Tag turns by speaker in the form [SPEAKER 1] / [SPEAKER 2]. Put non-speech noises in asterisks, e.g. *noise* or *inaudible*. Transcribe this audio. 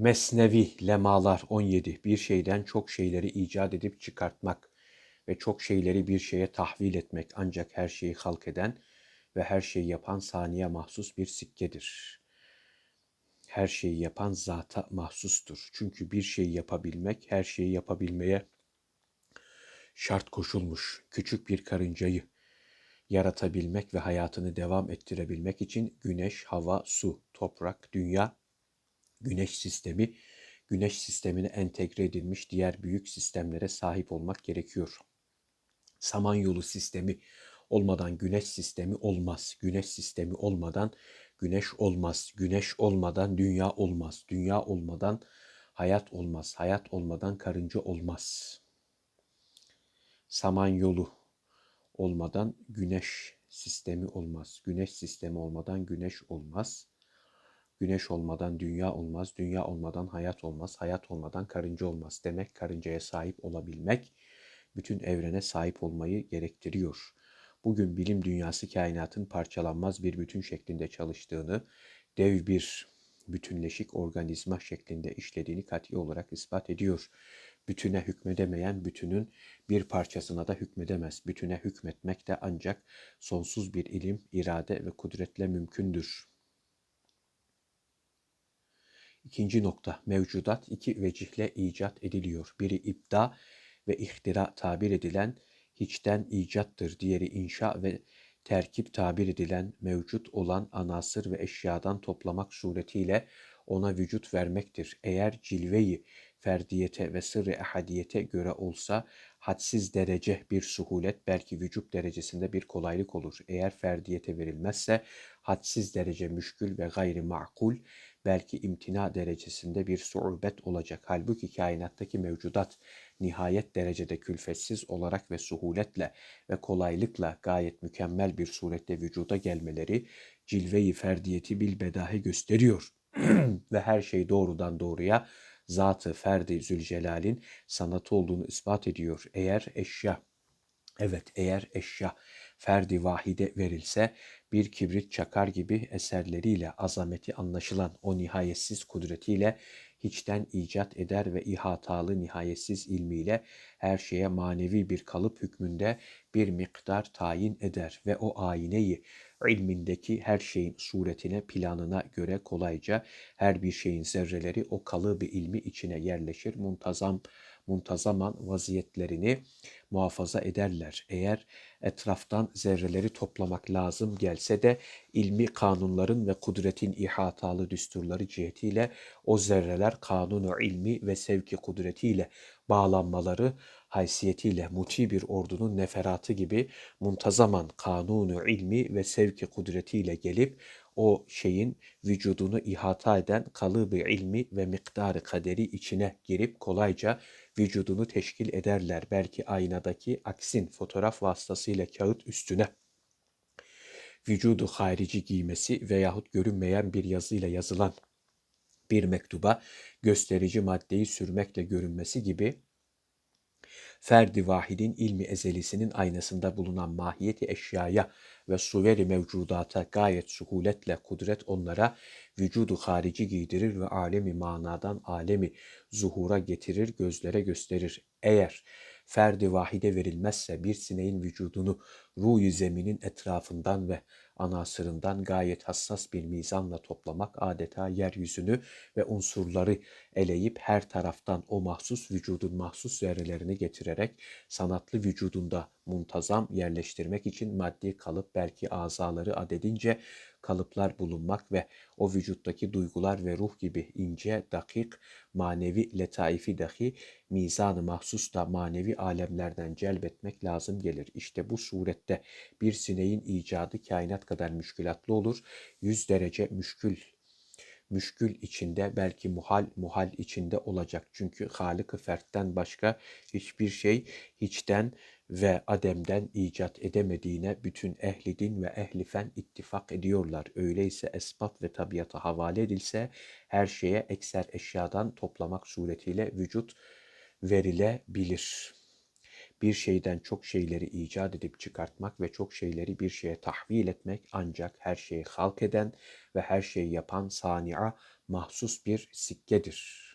[SPEAKER 1] Mesnevi Lemalar 17 bir şeyden çok şeyleri icat edip çıkartmak ve çok şeyleri bir şeye tahvil etmek ancak her şeyi halk eden ve her şeyi yapan saniye mahsus bir sikkedir. Her şeyi yapan zata mahsustur. Çünkü bir şeyi yapabilmek her şeyi yapabilmeye şart koşulmuş. Küçük bir karıncayı yaratabilmek ve hayatını devam ettirebilmek için güneş, hava, su, toprak, dünya, güneş sistemi, güneş sistemine entegre edilmiş diğer büyük sistemlere sahip olmak gerekiyor. Samanyolu sistemi olmadan güneş sistemi olmaz. Güneş sistemi olmadan güneş olmaz. Güneş olmadan dünya olmaz. Dünya olmadan hayat olmaz. Hayat olmadan karınca olmaz. Samanyolu olmadan güneş sistemi olmaz. Güneş sistemi olmadan güneş olmaz. Güneş olmadan dünya olmaz. Dünya olmadan hayat olmaz. Hayat olmadan karınca olmaz. Demek karıncaya sahip olabilmek bütün evrene sahip olmayı gerektiriyor. Bugün bilim dünyası kainatın parçalanmaz bir bütün şeklinde çalıştığını, dev bir bütünleşik organizma şeklinde işlediğini kat'i olarak ispat ediyor. Bütüne hükmedemeyen bütünün bir parçasına da hükmedemez. Bütüne hükmetmek de ancak sonsuz bir ilim, irade ve kudretle mümkündür. İkinci nokta, mevcudat iki vecihle icat ediliyor. Biri ibda ve ihtira tabir edilen hiçten icattır. Diğeri inşa ve terkip tabir edilen mevcut olan anasır ve eşyadan toplamak suretiyle ona vücut vermektir. Eğer cilveyi ferdiyete ve sırrı ehadiyete göre olsa hadsiz derece bir suhulet belki vücut derecesinde bir kolaylık olur. Eğer ferdiyete verilmezse hadsiz derece müşkül ve gayri makul belki imtina derecesinde bir suubet olacak. Halbuki kainattaki mevcudat nihayet derecede külfetsiz olarak ve suhuletle ve kolaylıkla gayet mükemmel bir surette vücuda gelmeleri cilve-i ferdiyeti bil bedahe gösteriyor. *clears throat* ve her şey doğrudan doğruya zatı ferdi Zülcelal'in sanatı olduğunu ispat ediyor. Eğer eşya, evet eğer eşya ferdi vahide verilse bir kibrit çakar gibi eserleriyle azameti anlaşılan o nihayetsiz kudretiyle hiçten icat eder ve ihatalı nihayetsiz ilmiyle her şeye manevi bir kalıp hükmünde bir miktar tayin eder ve o ayineyi ilmindeki her şeyin suretine, planına göre kolayca her bir şeyin zerreleri o kalıbı ilmi içine yerleşir, muntazam muntazaman vaziyetlerini muhafaza ederler. Eğer etraftan zerreleri toplamak lazım gelse de ilmi kanunların ve kudretin ihatalı düsturları cihetiyle o zerreler kanunu ilmi ve sevki kudretiyle bağlanmaları haysiyetiyle muti bir ordunun neferatı gibi muntazaman kanunu ilmi ve sevki kudretiyle gelip o şeyin vücudunu ihata eden kalıbı ilmi ve miktarı kaderi içine girip kolayca vücudunu teşkil ederler. Belki aynadaki aksin fotoğraf vasıtasıyla kağıt üstüne. Vücudu harici giymesi veyahut görünmeyen bir yazıyla yazılan bir mektuba gösterici maddeyi sürmekle görünmesi gibi ferdi vahidin ilmi ezelisinin aynasında bulunan mahiyeti eşyaya ve suveri mevcudata gayet suhuletle kudret onlara vücudu harici giydirir ve alemi manadan alemi zuhura getirir, gözlere gösterir. Eğer ferdi vahide verilmezse bir sineğin vücudunu ruh zeminin etrafından ve anasırından gayet hassas bir mizanla toplamak adeta yeryüzünü ve unsurları eleyip her taraftan o mahsus vücudun mahsus zerrelerini getirerek sanatlı vücudunda muntazam yerleştirmek için maddi kalıp belki azaları adedince kalıplar bulunmak ve o vücuttaki duygular ve ruh gibi ince, dakik, manevi letaifi dahi mizanı mahsus da manevi alemlerden celbetmek lazım gelir. İşte bu surette bir sineğin icadı kainat kadar müşkülatlı olur. Yüz derece müşkül müşkül içinde belki muhal muhal içinde olacak. Çünkü Halık-ı Fert'ten başka hiçbir şey hiçten ve ademden icat edemediğine bütün ehli din ve ehli fen ittifak ediyorlar. Öyleyse esbab ve tabiata havale edilse her şeye ekser eşyadan toplamak suretiyle vücut verilebilir. bir şeyden çok şeyleri icat edip çıkartmak ve çok şeyleri bir şeye tahvil etmek ancak her şeyi halk eden ve her şeyi yapan sani'a mahsus bir sikkedir.